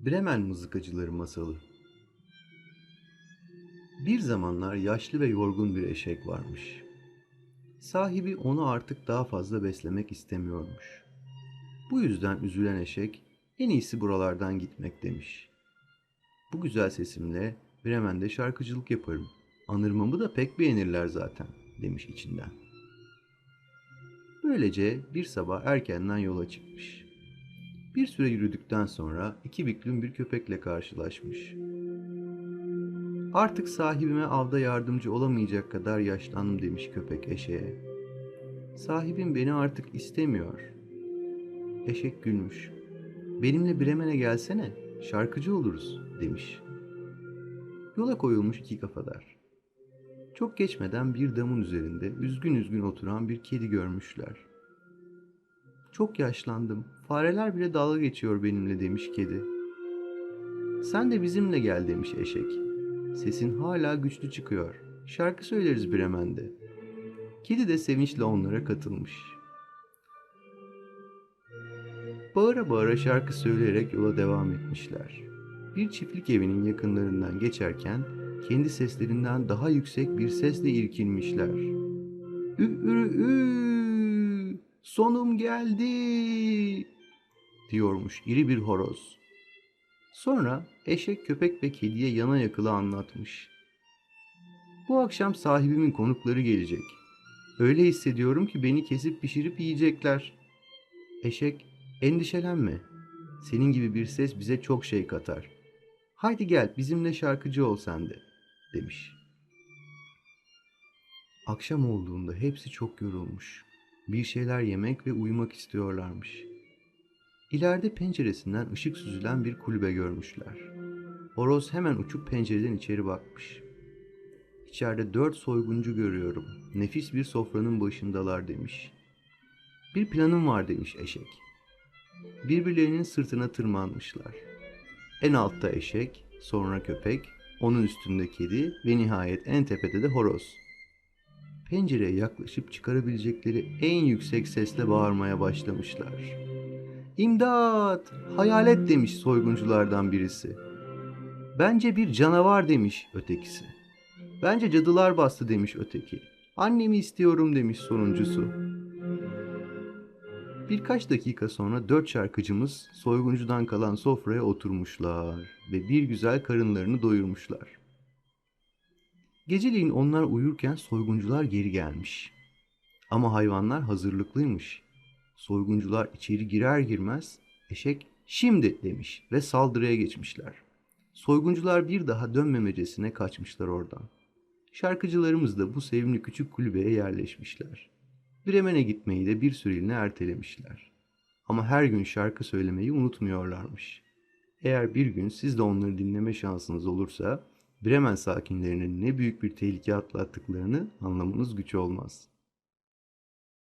Bremen Mızıkacıları Masalı Bir zamanlar yaşlı ve yorgun bir eşek varmış. Sahibi onu artık daha fazla beslemek istemiyormuş. Bu yüzden üzülen eşek en iyisi buralardan gitmek demiş. Bu güzel sesimle Bremen'de şarkıcılık yaparım. Anırmamı da pek beğenirler zaten demiş içinden. Böylece bir sabah erkenden yola çıkmış. Bir süre yürüdükten sonra iki büklüm bir köpekle karşılaşmış. Artık sahibime avda yardımcı olamayacak kadar yaşlandım demiş köpek eşeğe. Sahibim beni artık istemiyor. Eşek gülmüş. Benimle Bremen'e gelsene, şarkıcı oluruz demiş. Yola koyulmuş iki kafadar. Çok geçmeden bir damın üzerinde üzgün üzgün oturan bir kedi görmüşler. Çok yaşlandım. Fareler bile dalga geçiyor benimle demiş kedi. Sen de bizimle gel demiş eşek. Sesin hala güçlü çıkıyor. Şarkı söyleriz Bremen'de. Kedi de sevinçle onlara katılmış. Bağıra bağıra şarkı söyleyerek yola devam etmişler. Bir çiftlik evinin yakınlarından geçerken kendi seslerinden daha yüksek bir sesle irkilmişler. Ü ü ü sonum geldi diyormuş iri bir horoz. Sonra eşek köpek ve kediye yana yakıla anlatmış. Bu akşam sahibimin konukları gelecek. Öyle hissediyorum ki beni kesip pişirip yiyecekler. Eşek, endişelenme. Senin gibi bir ses bize çok şey katar. Haydi gel bizimle şarkıcı ol sen de, demiş. Akşam olduğunda hepsi çok yorulmuş. Bir şeyler yemek ve uyumak istiyorlarmış. İleride penceresinden ışık süzülen bir kulübe görmüşler. Horoz hemen uçup pencereden içeri bakmış. İçeride dört soyguncu görüyorum. Nefis bir sofranın başındalar demiş. Bir planım var demiş eşek. Birbirlerinin sırtına tırmanmışlar. En altta eşek, sonra köpek, onun üstünde kedi ve nihayet en tepede de horoz. Pencereye yaklaşıp çıkarabilecekleri en yüksek sesle bağırmaya başlamışlar. İmdat! Hayalet demiş soygunculardan birisi. Bence bir canavar demiş ötekisi. Bence cadılar bastı demiş öteki. Annemi istiyorum demiş sonuncusu. Birkaç dakika sonra dört şarkıcımız soyguncudan kalan sofraya oturmuşlar ve bir güzel karınlarını doyurmuşlar. Geceleyin onlar uyurken soyguncular geri gelmiş. Ama hayvanlar hazırlıklıymış. Soyguncular içeri girer girmez eşek şimdi demiş ve saldırıya geçmişler. Soyguncular bir daha dönmemecesine kaçmışlar oradan. Şarkıcılarımız da bu sevimli küçük kulübeye yerleşmişler. Bremen'e gitmeyi de bir süreliğine ertelemişler. Ama her gün şarkı söylemeyi unutmuyorlarmış. Eğer bir gün siz de onları dinleme şansınız olursa Bremen sakinlerinin ne büyük bir tehlike atlattıklarını anlamanız güç olmaz.''